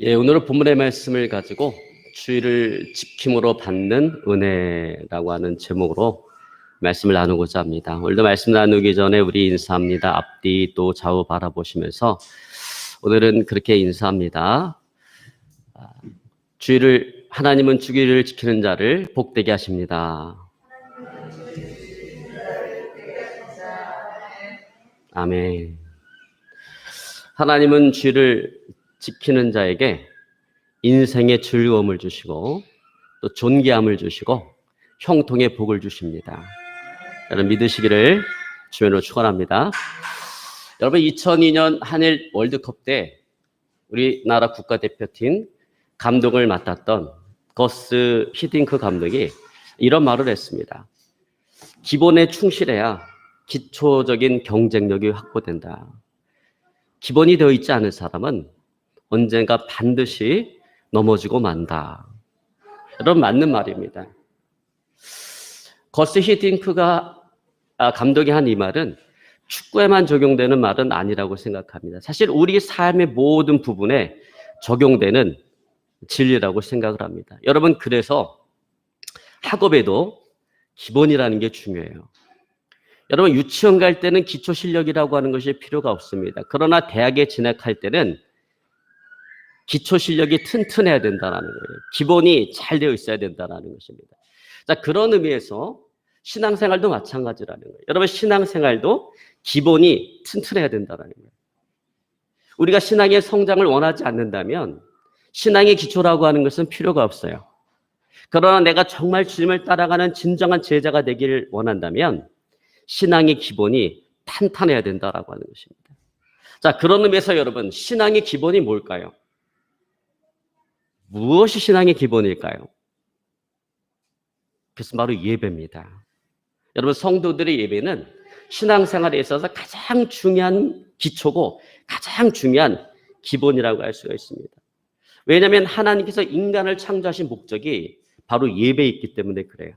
예, 오늘은 본문의 말씀을 가지고 주의를 지킴으로 받는 은혜라고 하는 제목으로 말씀을 나누고자 합니다. 오늘도 말씀 나누기 전에 우리 인사합니다. 앞뒤 또 좌우 바라보시면서 오늘은 그렇게 인사합니다. 아, 주의를 하나님은 주기를 지키는 자를 복되게 하십니다. 아멘. 하나님은 주의를 지키는 자에게 인생의 즐거움을 주시고 또 존귀함을 주시고 형통의 복을 주십니다. 여러분 믿으시기를 주변으로 축원합니다. 여러분 2002년 한일 월드컵 때 우리나라 국가대표팀 감독을 맡았던 거스 히딩크 감독이 이런 말을 했습니다. 기본에 충실해야 기초적인 경쟁력이 확보된다. 기본이 되어 있지 않은 사람은 언젠가 반드시 넘어지고 만다. 여러분 맞는 말입니다. 거스 히딩크가 아, 감독이 한 이 말은 축구에만 적용되는 말은 아니라고 생각합니다. 사실 우리 삶의 모든 부분에 적용되는 진리라고 생각을 합니다. 여러분 그래서 학업에도 기본이라는 게 중요해요. 여러분 유치원 갈 때는 기초 실력이라고 하는 것이 필요가 없습니다. 그러나 대학에 진학할 때는 기초 실력이 튼튼해야 된다는 거예요. 기본이 잘 되어 있어야 된다는 것입니다. 자, 그런 의미에서 신앙생활도 마찬가지라는 거예요. 여러분 신앙생활도 기본이 튼튼해야 된다는 거예요. 우리가 신앙의 성장을 원하지 않는다면 신앙의 기초라고 하는 것은 필요가 없어요. 그러나 내가 정말 주님을 따라가는 진정한 제자가 되기를 원한다면 신앙의 기본이 탄탄해야 된다라고 하는 것입니다. 자, 그런 의미에서 여러분, 신앙의 기본이 뭘까요? 무엇이 신앙의 기본일까요? 그것은 바로 예배입니다. 여러분, 성도들의 예배는 신앙생활에 있어서 가장 중요한 기초고 가장 중요한 기본이라고 할 수가 있습니다. 왜냐하면 하나님께서 인간을 창조하신 목적이 바로 예배에 있기 때문에 그래요.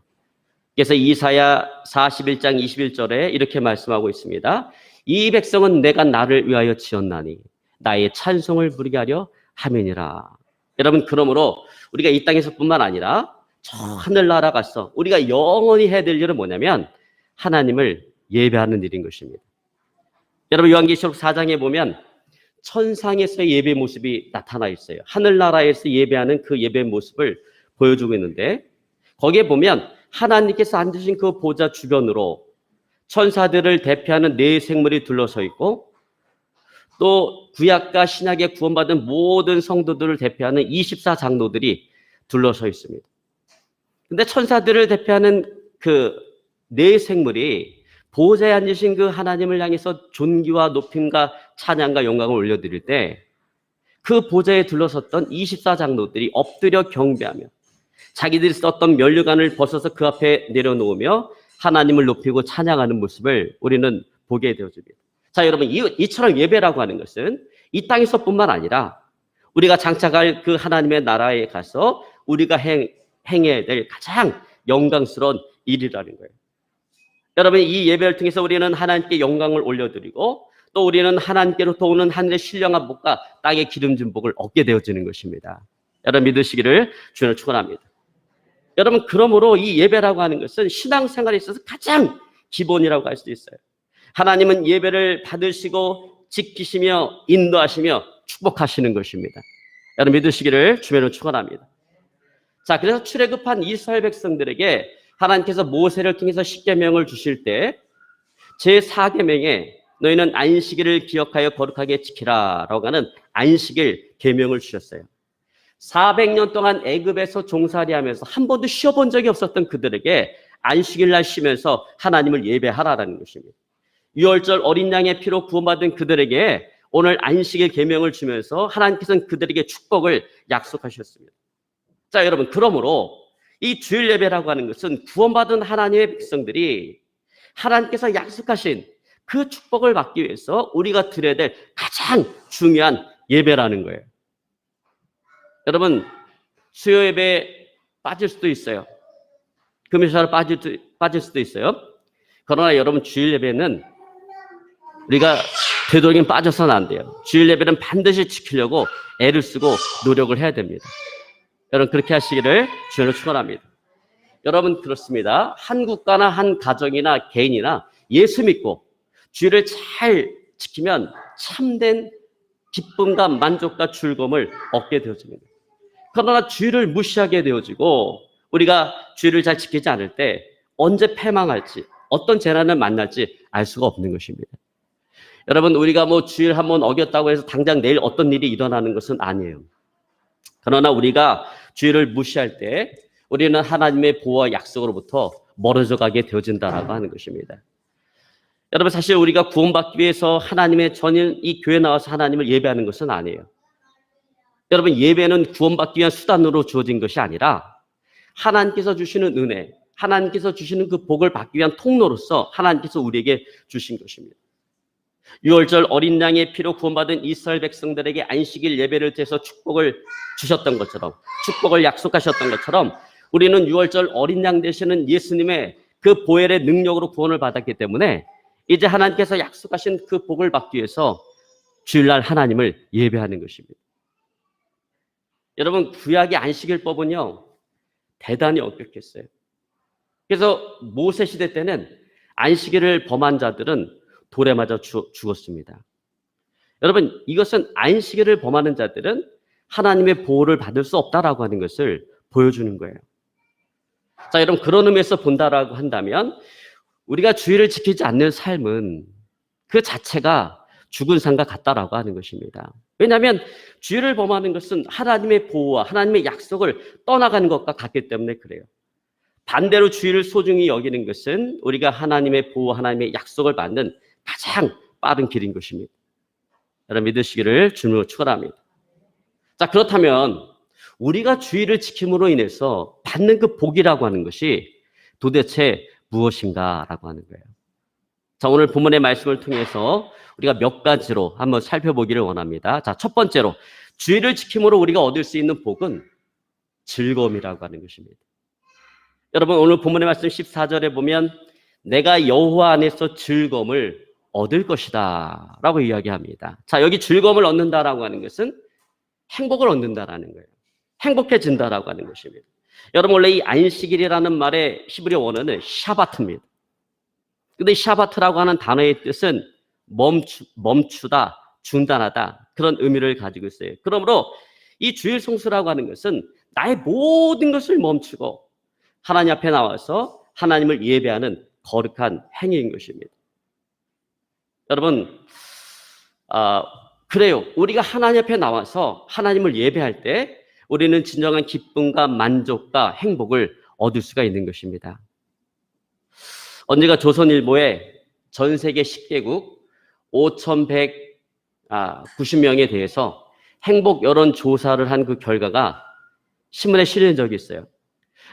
그래서 이사야 41장 21절에 이렇게 말씀하고 있습니다. 이 백성은 내가 나를 위하여 지었나니 나의 찬송을 부르게 하려 함이니라. 여러분 그러므로 우리가 이 땅에서뿐만 아니라 저 하늘 나라 가서 우리가 영원히 해야 될 일은 뭐냐면 하나님을 예배하는 일인 것입니다. 여러분 요한계시록 4장에 보면 천상에서의 예배 모습이 나타나 있어요. 하늘나라에서 예배하는 그 예배 모습을 보여주고 있는데 거기에 보면 하나님께서 앉으신 그 보좌 주변으로 천사들을 대표하는 네 생물이 둘러서 있고 또 구약과 신약에 구원받은 모든 성도들을 대표하는 24장로들이 둘러서 있습니다. 근데 천사들을 대표하는 그 네 생물이 보좌에 앉으신 그 하나님을 향해서 존귀와 높임과 찬양과 영광을 올려드릴 때 그 보좌에 둘러섰던 24장로들이 엎드려 경배하며 자기들이 썼던 면류관을 벗어서 그 앞에 내려놓으며 하나님을 높이고 찬양하는 모습을 우리는 보게 되어집니다. 자, 여러분, 이, 이처럼 예배라고 하는 것은 이 땅에서뿐만 아니라 우리가 장착할 그 하나님의 나라에 가서 우리가 행, 행해야 될 가장 영광스러운 일이라는 거예요. 여러분, 이 예배를 통해서 우리는 하나님께 영광을 올려드리고 또 우리는 하나님께로부터 오는 하늘의 신령한 복과 땅의 기름진 복을 얻게 되어지는 것입니다. 여러분 믿으시기를 주님을 축원합니다. 여러분 그러므로 이 예배라고 하는 것은 신앙생활에 있어서 가장 기본이라고 할수 있어요. 하나님은 예배를 받으시고 지키시며 인도하시며 축복하시는 것입니다. 여러분 믿으시기를 주님을 축원합니다. 자, 그래서 출애굽한 이스라엘 백성들에게 하나님께서 모세를 통해서 십계명을 주실 때 제4계명에 너희는 안식일을 기억하여 거룩하게 지키라라고 하는 안식일 계명을 주셨어요. 400년 동안 애굽에서 종살이하면서 한 번도 쉬어본 적이 없었던 그들에게 안식일 날 쉬면서 하나님을 예배하라라는 것입니다. 유월절 어린 양의 피로 구원받은 그들에게 오늘 안식일 계명을 주면서 하나님께서는 그들에게 축복을 약속하셨습니다. 자, 여러분, 그러므로 이 주일 예배라고 하는 것은 구원받은 하나님의 백성들이 하나님께서 약속하신 그 축복을 받기 위해서 우리가 드려야 될 가장 중요한 예배라는 거예요. 여러분, 수요 예배 빠질 수도 있어요. 금요일날 빠질, 빠질 수도 있어요. 그러나 여러분, 주일 예배는 우리가 되도록이면 빠져서는 안 돼요. 주일 예배는 반드시 지키려고 애를 쓰고 노력을 해야 됩니다. 여러분 그렇게 하시기를 주님으로 축원합니다. 여러분 그렇습니다. 한 국가나 한 가정이나 개인이나 예수 믿고 주일을 잘 지키면 참된 기쁨과 만족과 즐거움을 얻게 되어집니다. 그러나 주일을 무시하게 되어지고 우리가 주일을 잘 지키지 않을 때 언제 패망할지 어떤 재난을 만날지 알 수가 없는 것입니다. 여러분 우리가 뭐 주일 한번 어겼다고 해서 당장 내일 어떤 일이 일어나는 것은 아니에요. 그러나 우리가 주일을 무시할 때 우리는 하나님의 보호와 약속으로부터 멀어져 가게 되어진다라고 하는 것입니다. 여러분 사실 우리가 구원받기 위해서 하나님의 전인 이 교회 나와서 하나님을 예배하는 것은 아니에요. 여러분 예배는 구원받기 위한 수단으로 주어진 것이 아니라 하나님께서 주시는 은혜, 하나님께서 주시는 그 복을 받기 위한 통로로서 하나님께서 우리에게 주신 것입니다. 6월절 어린 양의 피로 구원받은 이스라엘 백성들에게 안식일 예배를 드려서 축복을 주셨던 것처럼 축복을 약속하셨던 것처럼 우리는 6월절 어린 양 되시는 예수님의 그 보혈의 능력으로 구원을 받았기 때문에 이제 하나님께서 약속하신 그 복을 받기 위해서 주일날 하나님을 예배하는 것입니다. 여러분 구약의 안식일법은요 대단히 엄격했어요. 그래서 모세 시대 때는 안식일을 범한 자들은 돌에 맞아 죽, 죽었습니다. 여러분 이것은 안식일을 범하는 자들은 하나님의 보호를 받을 수 없다라고 하는 것을 보여주는 거예요. 자, 여러분 그런 의미에서 본다라고 한다면 우리가 주의를 지키지 않는 삶은 그 자체가 죽은 삶과 같다라고 하는 것입니다. 왜냐하면 주의를 범하는 것은 하나님의 보호와 하나님의 약속을 떠나가는 것과 같기 때문에 그래요. 반대로 주의를 소중히 여기는 것은 우리가 하나님의 보호, 하나님의 약속을 받는 가장 빠른 길인 것입니다. 여러분 믿으시기를 주님으로 축원합니다. 자 그렇다면 우리가 주의를 지킴으로 인해서 받는 그 복이라고 하는 것이 도대체 무엇인가라고 하는 거예요. 자 오늘 본문의 말씀을 통해서 우리가 몇 가지로 한번 살펴보기를 원합니다. 자첫 번째로 주의를 지킴으로 우리가 얻을 수 있는 복은 즐거움이라고 하는 것입니다. 여러분 오늘 본문의 말씀 14절에 보면 내가 여호와 안에서 즐거움을 얻을 것이다 라고 이야기합니다. 자 여기 즐거움을 얻는다라고 하는 것은 행복을 얻는다라는 거예요. 행복해진다라고 하는 것입니다. 여러분 원래 이 안식일이라는 말의 히브리 원어는 샤바트입니다. 근데 샤바트라고 하는 단어의 뜻은 멈추, 멈추다, 중단하다 그런 의미를 가지고 있어요. 그러므로 이 주일 성수라고 하는 것은 나의 모든 것을 멈추고 하나님 앞에 나와서 하나님을 예배하는 거룩한 행위인 것입니다. 여러분, 아, 그래요. 우리가 하나님 앞에 나와서 하나님을 예배할 때 우리는 진정한 기쁨과 만족과 행복을 얻을 수가 있는 것입니다. 언제가 조선일보에 전 세계 10개국 5,190명에 대해서 행복 여론 조사를 한 그 결과가 신문에 실린 적이 있어요.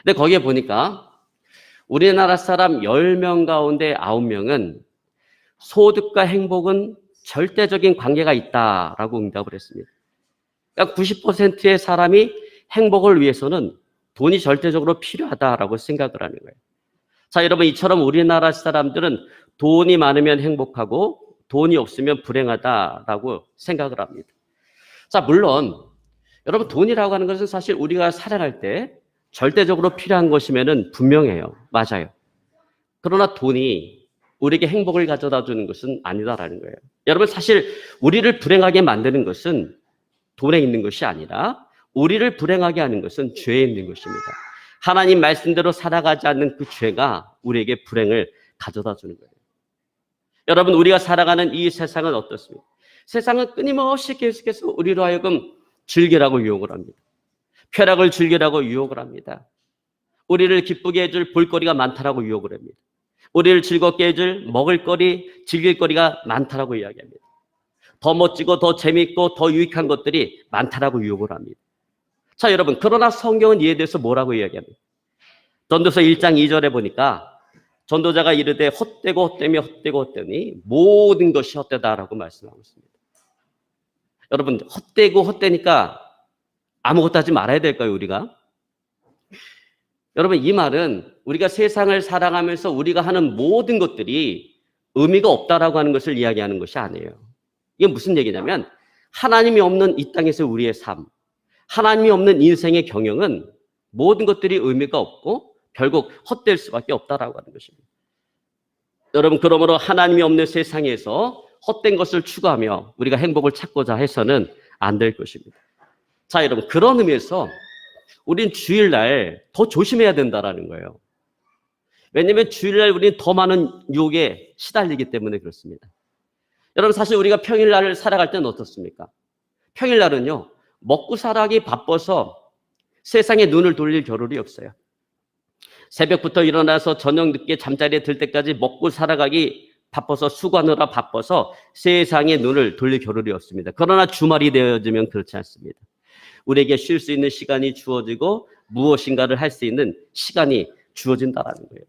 근데 거기에 보니까 우리나라 사람 10명 가운데 9명은 소득과 행복은 절대적인 관계가 있다라고 응답을 했습니다. 그러니까 90%의 사람이 행복을 위해서는 돈이 절대적으로 필요하다라고 생각을 하는 거예요. 자, 여러분, 이처럼 우리나라 사람들은 돈이 많으면 행복하고 돈이 없으면 불행하다라고 생각을 합니다. 자, 물론, 여러분, 돈이라고 하는 것은 사실 우리가 살아갈 때 절대적으로 필요한 것이면은 분명해요. 맞아요. 그러나 돈이 우리에게 행복을 가져다 주는 것은 아니다라는 거예요. 여러분, 사실 우리를 불행하게 만드는 것은 돈에 있는 것이 아니라 우리를 불행하게 하는 것은 죄에 있는 것입니다. 하나님 말씀대로 살아가지 않는 그 죄가 우리에게 불행을 가져다 주는 거예요. 여러분, 우리가 살아가는 이 세상은 어떻습니까? 세상은 끊임없이 계속해서 우리로 하여금 즐기라고 유혹을 합니다. 쾌락을 즐기라고 유혹을 합니다. 우리를 기쁘게 해줄 볼거리가 많다라고 유혹을 합니다. 우리를 즐겁게 해줄 먹을거리, 즐길거리가 많다라고 이야기합니다. 더 멋지고 더 재밌고 더 유익한 것들이 많다라고 유혹을 합니다. 자, 여러분, 그러나 성경은 이에 대해서 뭐라고 이야기합니까? 전도서 1장 2절에 보니까 전도자가 이르되 헛되고 헛되며 헛되고 헛되니 모든 것이 헛되다라고 말씀하고 있습니다. 여러분, 헛되고 헛되니까 아무것도 하지 말아야 될까요, 우리가? 여러분, 이 말은 우리가 세상을 살아가면서 우리가 하는 모든 것들이 의미가 없다라고 하는 것을 이야기하는 것이 아니에요. 이게 무슨 얘기냐면 하나님이 없는 이 땅에서 우리의 삶, 하나님이 없는 인생의 경영은 모든 것들이 의미가 없고 결국 헛될 수밖에 없다라고 하는 것입니다. 여러분 그러므로 하나님이 없는 세상에서 헛된 것을 추구하며 우리가 행복을 찾고자 해서는 안 될 것입니다. 자, 여러분 그런 의미에서 우린 주일날 더 조심해야 된다라는 거예요. 왜냐하면 주일날 우리는 더 많은 유혹에 시달리기 때문에 그렇습니다. 여러분 사실 우리가 평일날을 살아갈 때는 어떻습니까? 평일날은요 먹고 살아기 바빠서 세상에 눈을 돌릴 겨를이 없어요. 새벽부터 일어나서 저녁 늦게 잠자리에 들 때까지 먹고 살아가기 바빠서 수고하느라 바빠서 세상에 눈을 돌릴 겨를이 없습니다. 그러나 주말이 되어지면 그렇지 않습니다. 우리에게 쉴 수 있는 시간이 주어지고 무엇인가를 할 수 있는 시간이 주어진다라는 거예요.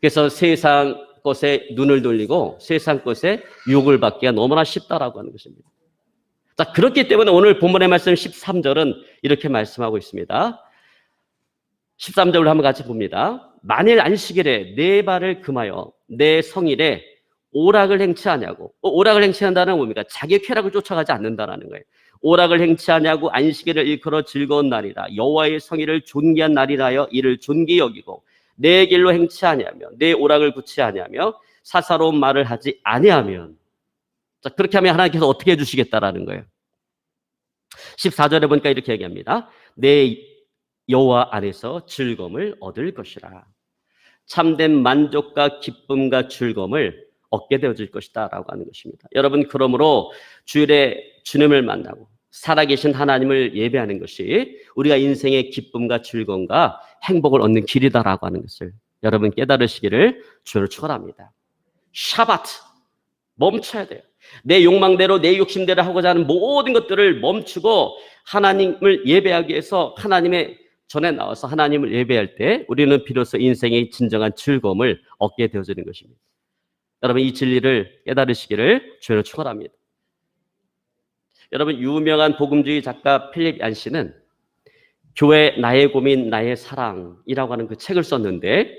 그래서 세상 것에 눈을 돌리고 세상 것에 유혹을 받기가 너무나 쉽다라고 하는 것입니다. 자, 그렇기 때문에 오늘 본문의 말씀 13절은 이렇게 말씀하고 있습니다. 13절로 한번 같이 봅니다. 만일 안식일에 내 발을 금하여 내 성일에 오락을 행치 하냐고. 어, 오락을 행치한다는 뭡니까? 자기 쾌락을 쫓아가지 않는다라는 거예요. 오락을 행치하냐고 안식일을 일컬어 즐거운 날이라 여호와의 성일을 존귀한 날이라여 이를 존귀 여기고 내 길로 행치하냐며 내 오락을 구치하냐며 사사로운 말을 하지 아니하면 자 그렇게 하면 하나님께서 어떻게 해 주시겠다라는 거예요. 14절에 보니까 이렇게 얘기합니다. 내 여호와 안에서 즐거움을 얻을 것이라. 참된 만족과 기쁨과 즐거움을 얻게 되어질 것이다 라고 하는 것입니다. 여러분 그러므로 주일에 주님을 만나고 살아계신 하나님을 예배하는 것이 우리가 인생의 기쁨과 즐거움과 행복을 얻는 길이다라고 하는 것을 여러분 깨달으시기를 주로 축원합니다. 샤바트 멈춰야 돼요. 내 욕망대로 내 욕심대로 하고자 하는 모든 것들을 멈추고 하나님을 예배하기 위해서 하나님의 전에 나와서 하나님을 예배할 때 우리는 비로소 인생의 진정한 즐거움을 얻게 되어지는 것입니다. 여러분 이 진리를 깨달으시기를 주로 축원합니다. 여러분 유명한 복음주의 작가 필립 얀 씨는 교회 나의 고민 나의 사랑이라고 하는 그 책을 썼는데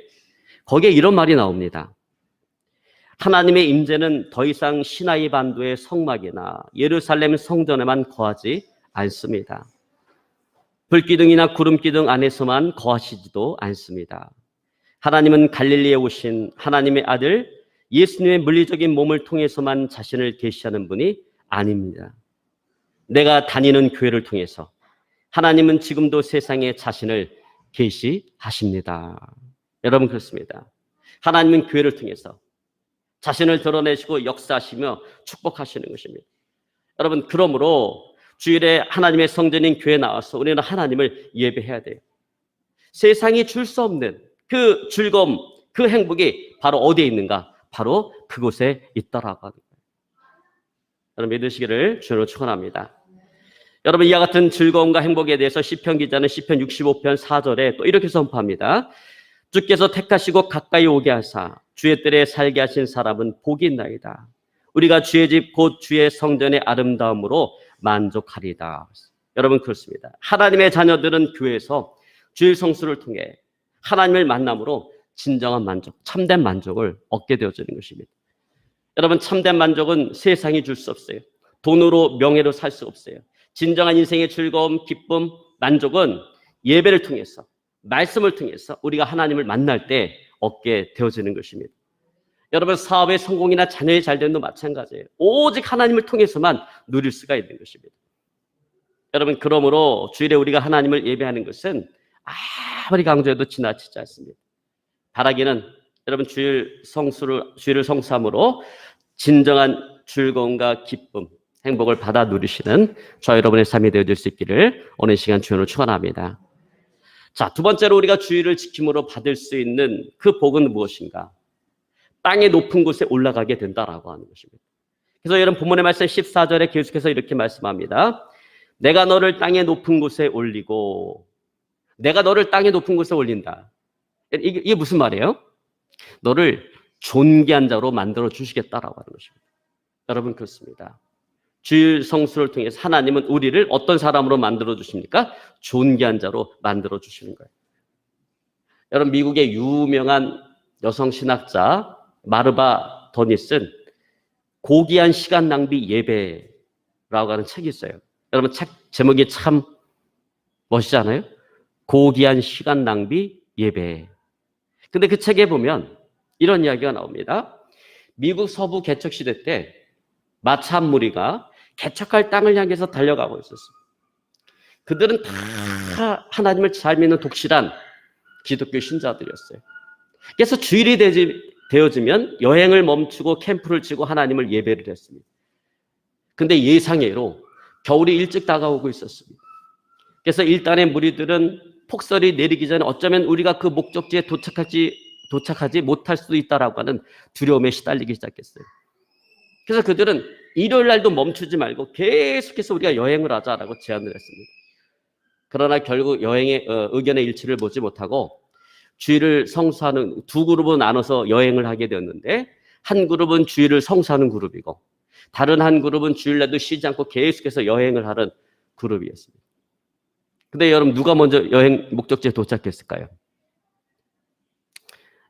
거기에 이런 말이 나옵니다. 하나님의 임재는 더 이상 시나이 반도의 성막이나 예루살렘 성전에만 거하지 않습니다. 불기둥이나 구름기둥 안에서만 거하시지도 않습니다. 하나님은 갈릴리에 오신 하나님의 아들 예수님의 물리적인 몸을 통해서만 자신을 계시하는 분이 아닙니다. 내가 다니는 교회를 통해서 하나님은 지금도 세상에 자신을 계시하십니다. 여러분 그렇습니다. 하나님은 교회를 통해서 자신을 드러내시고 역사하시며 축복하시는 것입니다. 여러분 그러므로 주일에 하나님의 성전인 교회 나와서 우리는 하나님을 예배해야 돼요. 세상이 줄 수 없는 그 즐거움, 그 행복이 바로 어디에 있는가? 바로 그곳에 하는 거예요. 여러분 믿으시기를 주로 축원합니다. 여러분 이와 같은 즐거움과 행복에 대해서 시편 기자는 시편 65편 4절에 또 이렇게 선포합니다. 주께서 택하시고 가까이 오게 하사 주의 뜰에 살게 하신 사람은 복이 있나이다. 우리가 주의 집 곧 주의 성전의 아름다움으로 만족하리다. 여러분 그렇습니다. 하나님의 자녀들은 교회에서 주일 성수를 통해 하나님을 만남으로 진정한 만족, 참된 만족을 얻게 되어지는 것입니다. 여러분 참된 만족은 세상이 줄 수 없어요. 돈으로 명예로 살 수 없어요. 진정한 인생의 즐거움, 기쁨, 만족은 예배를 통해서 말씀을 통해서 우리가 하나님을 만날 때 얻게 되어지는 것입니다. 여러분 사업의 성공이나 자녀의 잘됨도 마찬가지예요. 오직 하나님을 통해서만 누릴 수가 있는 것입니다. 여러분 그러므로 주일에 우리가 하나님을 예배하는 것은 아무리 강조해도 지나치지 않습니다. 바라기는 여러분 주일 성수를 주일을 성삼으로 진정한 즐거움과 기쁨, 행복을 받아 누리시는 저 여러분의 삶이 되어질 수 있기를 오늘 시간 주연으로 축원합니다. 자, 두 번째로 우리가 주일을 지킴으로 받을 수 있는 그 복은 무엇인가? 땅의 높은 곳에 올라가게 된다라고 하는 것입니다. 그래서 여러분 본문의 말씀 14절에 계속해서 이렇게 말씀합니다. 내가 너를 땅의 높은 곳에 올리고 내가 너를 땅의 높은 곳에 올린다. 이게, 이게 무슨 말이에요? 너를 존귀한 자로 만들어 주시겠다라고 하는 것입니다. 여러분 그렇습니다. 주일 성수를 통해서 하나님은 우리를 어떤 사람으로 만들어 주십니까? 존귀한 자로 만들어 주시는 거예요. 여러분 미국의 유명한 여성 신학자 마르바 더니슨 고귀한 시간 낭비 예배라고 하는 책이 있어요. 여러분 책 제목이 참 멋있지 않아요? 고귀한 시간 낭비 예배. 근데 그 책에 보면 이런 이야기가 나옵니다. 미국 서부 개척 시대 때한 무리가 개척할 땅을 향해서 달려가고 있었습니다. 그들은 다 하나님을 잘 믿는 독실한 기독교 신자들이었어요. 그래서 주일이 되지, 되어지면 여행을 멈추고 캠프를 치고 하나님을 예배를 했습니다. 근데 예상외로 겨울이 일찍 다가오고 있었습니다. 그래서 일단의 무리들은 폭설이 내리기 전에 어쩌면 우리가 그 목적지에 도착하지 도착하지 못할 수도 있다라고 하는 두려움에 시달리기 시작했어요. 그래서 그들은 일요일 날도 멈추지 말고 계속해서 우리가 여행을 하자라고 제안을 했습니다. 그러나 결국 여행의 어, 의견의 일치를 보지 못하고 주일을 성수하는 두 그룹은 나눠서 여행을 하게 되었는데 한 그룹은 주일을 성수하는 그룹이고 다른 한 그룹은 주일날도 쉬지 않고 계속해서 여행을 하는 그룹이었습니다. 근데 여러분 누가 먼저 여행 목적지에 도착했을까요?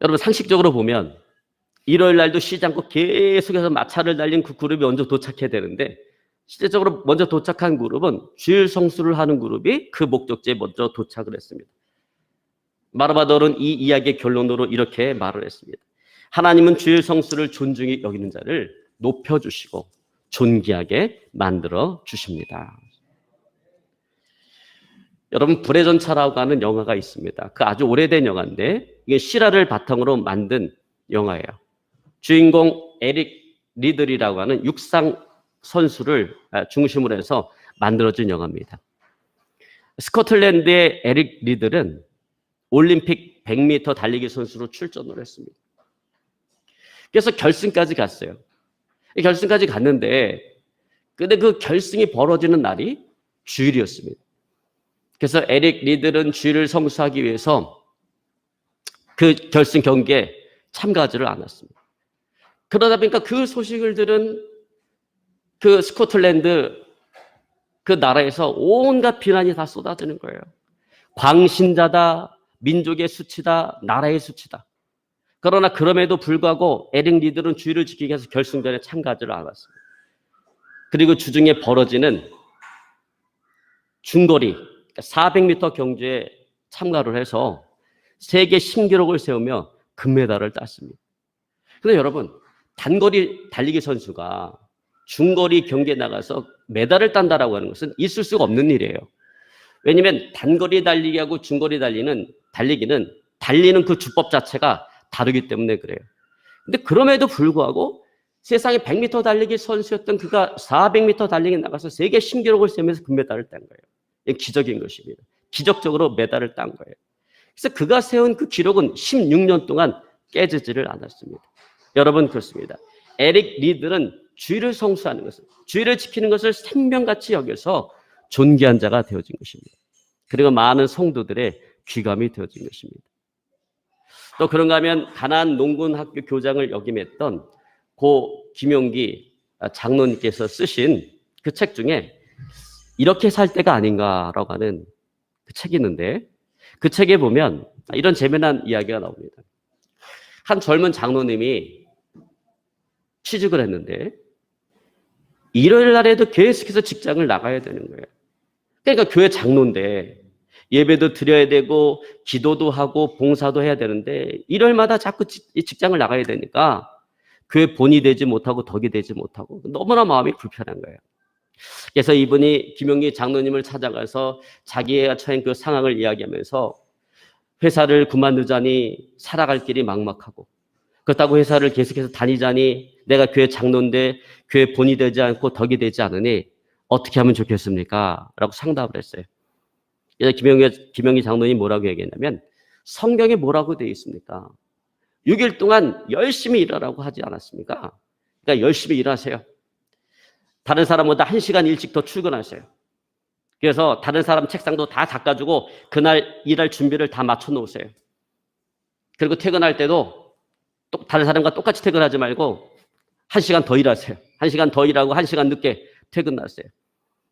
여러분 상식적으로 보면 일요일 날도 쉬지 않고 계속해서 마차를 달린 그 그룹이 먼저 도착해야 되는데 실제적으로 먼저 도착한 그룹은 주일 성수를 하는 그룹이 그 목적지에 먼저 도착을 했습니다. 마르바돌은 이 이야기의 결론으로 이렇게 말을 했습니다. 하나님은 주일 성수를 존중히 여기는 자를 높여주시고 존귀하게 만들어 주십니다. 여러분 불의 전차라고 하는 영화가 있습니다. 그 아주 오래된 영화인데 이게 실화를 바탕으로 만든 영화예요. 주인공 에릭 리들이라고 하는 육상 선수를 아, 중심으로 해서 만들어진 영화입니다. 스코틀랜드의 에릭 리들은 올림픽 100m 달리기 선수로 출전을 했습니다. 그래서 결승까지 갔어요. 결승까지 갔는데 근데 그 결승이 벌어지는 날이 주일이었습니다. 그래서 에릭 리들은 주일을 성수하기 위해서 그 결승 경기에 참가하지를 않았습니다. 그러다 보니까 그 소식을 들은 그 스코틀랜드 그 나라에서 온갖 비난이 다 쏟아지는 거예요. 광신자다, 민족의 수치다, 나라의 수치다. 그러나 그럼에도 불구하고 에릭 리들은 주의를 지키기 위해서 결승전에 참가하지를 않았습니다. 그리고 주중에 벌어지는 중거리 400m 경주에 참가를 해서 세계 신기록을 세우며 금메달을 땄습니다. 근데 여러분 단거리 달리기 선수가 중거리 경기에 나가서 메달을 딴다라고 하는 것은 있을 수가 없는 일이에요. 왜냐하면 단거리 달리기하고 중거리 달리는 달리기는 달리는 그 주법 자체가 다르기 때문에 그래요. 근데 그럼에도 불구하고 세상에 100m 달리기 선수였던 그가 400m 달리기 나가서 세계 신기록을 세우면서 금메달을 딴 거예요. 이게 기적인 것입니다. 기적적으로 메달을 딴 거예요. 그래서 그가 세운 그 기록은 16년 동안 깨지지를 않았습니다. 여러분 그렇습니다. 에릭 리들은 주의를 성수하는 것을, 주의를 지키는 것을 생명같이 여겨서 존귀한 자가 되어진 것입니다. 그리고 많은 성도들의 귀감이 되어진 것입니다. 또 그런가 하면 가난 농군 학교 교장을 역임했던 고 김용기 장로님께서 쓰신 그 책 중에 이렇게 살 때가 아닌가라고 하는 그 책이 있는데 그 책에 보면 이런 재미난 이야기가 나옵니다. 한 젊은 장로님이 취직을 했는데 일요일 날에도 계속해서 직장을 나가야 되는 거예요. 그러니까 교회 장로인데 예배도 드려야 되고 기도도 하고 봉사도 해야 되는데 일요일마다 자꾸 직장을 나가야 되니까 교회 본이 되지 못하고 덕이 되지 못하고 너무나 마음이 불편한 거예요. 그래서 이분이 김용기 장로님을 찾아가서 자기가 처한 그 상황을 이야기하면서 회사를 그만두자니 살아갈 길이 막막하고 그렇다고 회사를 계속해서 다니자니 내가 교회 장로인데 교회 본이 되지 않고 덕이 되지 않으니 어떻게 하면 좋겠습니까? 라고 상담을 했어요. 그래서 김영기, 김영기 장로님 뭐라고 얘기했냐면 성경에 뭐라고 되어 있습니까? 6일 동안 열심히 일하라고 하지 않았습니까? 그러니까 열심히 일하세요. 다른 사람보다 1시간 일찍 더 출근하세요. 그래서 다른 사람 책상도 다 닦아주고 그날 일할 준비를 다 맞춰 놓으세요. 그리고 퇴근할 때도 또 다른 사람과 똑같이 퇴근하지 말고 1시간 더 일하세요. 1시간 더 일하고 1시간 늦게 퇴근하세요.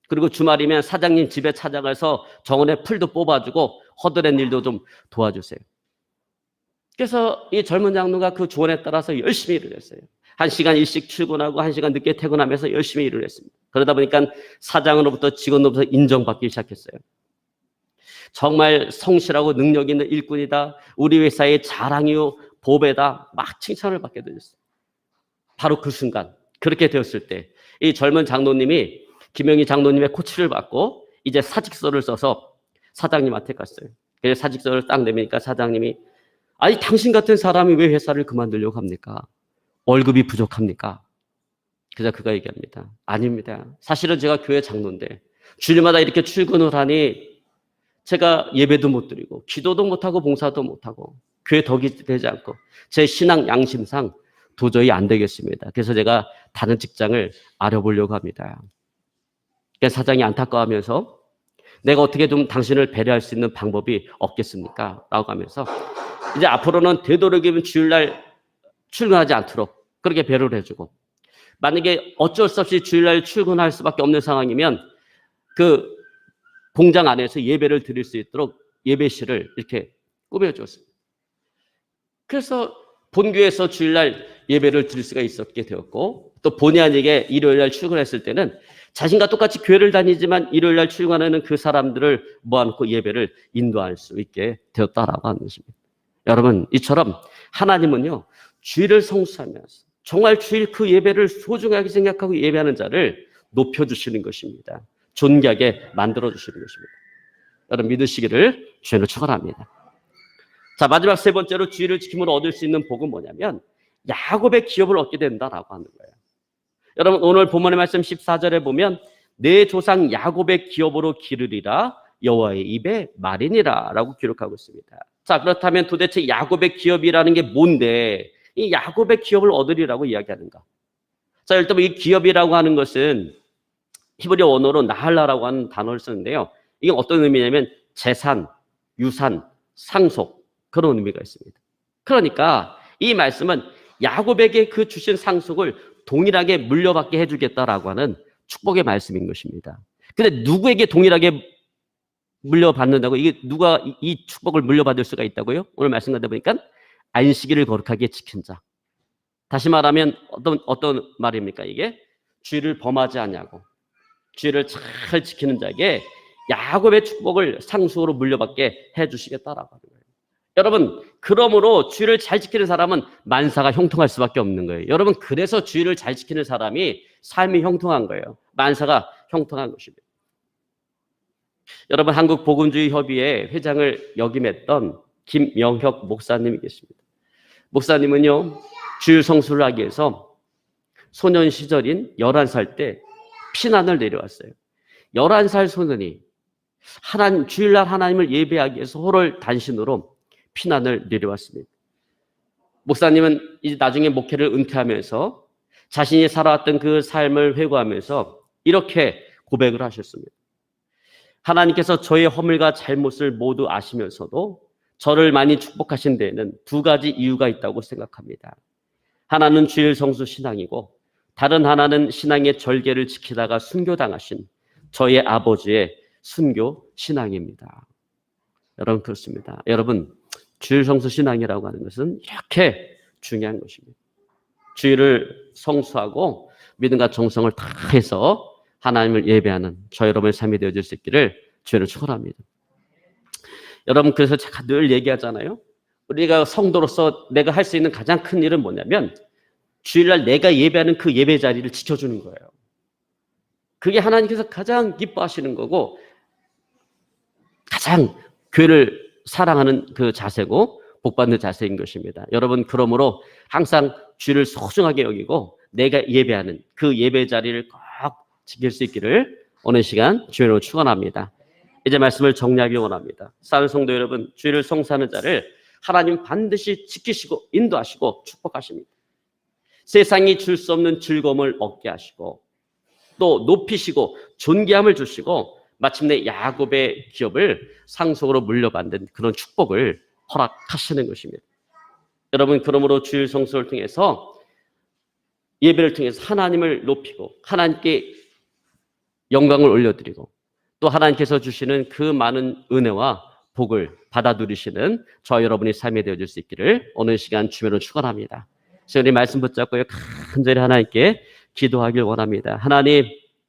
그리고 주말이면 사장님 집에 찾아가서 정원에 풀도 뽑아주고 허드렛 일도 좀 도와주세요. 그래서 이 젊은 장로가 그 조언에 따라서 열심히 일을 했어요. 한 시간 일찍 출근하고 한 시간 늦게 퇴근하면서 열심히 일을 했습니다. 그러다 보니까 사장으로부터 직원으로부터 인정받기 시작했어요. 정말 성실하고 능력 있는 일꾼이다. 우리 회사의 자랑이요 보배다. 막 칭찬을 받게 되었어요. 바로 그 순간 그렇게 되었을 때 이 젊은 장로님이 김영희 장로님의 코치를 받고 이제 사직서를 써서 사장님한테 갔어요. 그래서 사직서를 딱 내미니까 사장님이 아니 당신 같은 사람이 왜 회사를 그만두려고 합니까? 월급이 부족합니까? 그래서 그가 얘기합니다. 아닙니다. 사실은 제가 교회 장로인데 주일마다 이렇게 출근을 하니 제가 예배도 못 드리고 기도도 못 하고 봉사도 못 하고 교회 덕이 되지 않고 제 신앙 양심상 도저히 안 되겠습니다. 그래서 제가 다른 직장을 알아보려고 합니다. 그래서 사장이 안타까워하면서 내가 어떻게 좀 당신을 배려할 수 있는 방법이 없겠습니까? 라고 하면서 이제 앞으로는 되도록이면 주일날 출근하지 않도록 그렇게 배려를 해주고 만약에 어쩔 수 없이 주일날 출근할 수밖에 없는 상황이면 그 공장 안에서 예배를 드릴 수 있도록 예배실을 이렇게 꾸며줬습니다. 그래서 본교에서 주일날 예배를 드릴 수가 있었게 되었고 또 본의 아니게 일요일날 출근했을 때는 자신과 똑같이 교회를 다니지만 일요일날 출근하는 그 사람들을 모아놓고 예배를 인도할 수 있게 되었다라고 하는 것입니다. 여러분 이처럼 하나님은요 주일을 성수하면서 정말 주일 그 예배를 소중하게 생각하고 예배하는 자를 높여주시는 것입니다. 존귀하게 만들어주시는 것입니다. 여러분 믿으시기를 주님을 축원합니다. 자 마지막 세 번째로 주의를 지킴으로 얻을 수 있는 복은 뭐냐면 야곱의 기업을 얻게 된다라고 하는 거예요. 여러분 오늘 본문의 말씀 14절에 보면 내 조상 야곱의 기업으로 기르리라 여호와의 입에 말이니라라고 기록하고 있습니다. 자 그렇다면 도대체 야곱의 기업이라는 게 뭔데 이 야곱의 기업을 얻으리라고 이야기하는가? 자 일단 이 기업이라고 하는 것은 히브리어 원어로 나할라라고 하는 단어를 쓰는데요. 이게 어떤 의미냐면 재산, 유산, 상속 그런 의미가 있습니다. 그러니까 이 말씀은 야곱에게 그 주신 상속을 동일하게 물려받게 해주겠다라고 하는 축복의 말씀인 것입니다. 근데 누구에게 동일하게 물려받는다고 이게 누가 이- 이 축복을 물려받을 수가 있다고요? 오늘 말씀 가다 보니까 안식일을 거룩하게 지킨 자. 다시 말하면 어떤 어떤 말입니까 이게 주의를 범하지 않냐고 주의를 잘 지키는 자에게 야곱의 축복을 상속으로 물려받게 해 주시겠다라고 하는 거예요. 여러분, 그러므로 주의를 잘 지키는 사람은 만사가 형통할 수밖에 없는 거예요. 여러분, 그래서 주의를 잘 지키는 사람이 삶이 형통한 거예요. 만사가 형통한 것입니다. 여러분, 한국 복음주의 협의회 회장을 역임했던 김영혁 목사님이 계십니다. 목사님은요, 주일 성수를 하기 위해서 소년 시절인 11살 때 피난을 내려왔어요. 11살 소년이 하나님, 주일날 하나님을 예배하기 위해서 호를 단신으로 피난을 내려왔습니다. 목사님은 이제 나중에 목회를 은퇴하면서 자신이 살아왔던 그 삶을 회고하면서 이렇게 고백을 하셨습니다. 하나님께서 저의 허물과 잘못을 모두 아시면서도 저를 많이 축복하신 데에는 두 가지 이유가 있다고 생각합니다. 하나는 주일 성수 신앙이고 다른 하나는 신앙의 절개를 지키다가 순교당하신 저의 아버지의 순교 신앙입니다. 여러분 그렇습니다. 여러분 주일 성수 신앙이라고 하는 것은 이렇게 중요한 것입니다. 주일을 성수하고 믿음과 정성을 다해서 하나님을 예배하는 저 여러분의 삶이 되어질 수 있기를 주의를 축원합니다. 여러분 그래서 제가 늘 얘기하잖아요. 우리가 성도로서 내가 할 수 있는 가장 큰 일은 뭐냐면 주일날 내가 예배하는 그 예배 자리를 지켜주는 거예요. 그게 하나님께서 가장 기뻐하시는 거고 가장 교회를 사랑하는 그 자세고 복받는 자세인 것입니다. 여러분 그러므로 항상 주를 소중하게 여기고 내가 예배하는 그 예배 자리를 꼭 지킬 수 있기를 오늘 시간 주의로 축원합니다. 이제 말씀을 정리하기 원합니다. 사는 성도 여러분, 주의를 성사하는 자를 하나님 반드시 지키시고 인도하시고 축복하십니다. 세상이 줄 수 없는 즐거움을 얻게 하시고 또 높이시고 존귀함을 주시고 마침내 야곱의 기업을 상속으로 물려받는 그런 축복을 허락하시는 것입니다. 여러분 그러므로 주일 성수를 통해서 예배를 통해서 하나님을 높이고 하나님께 영광을 올려드리고 또 하나님께서 주시는 그 많은 은혜와 복을 받아 누리시는 저 여러분의 삶이 되어질 수 있기를 오늘 시간 주면으로 축원합니다. 저희 말씀 붙잡고요. 간절히 하나님께 기도하길 원합니다. 하나님,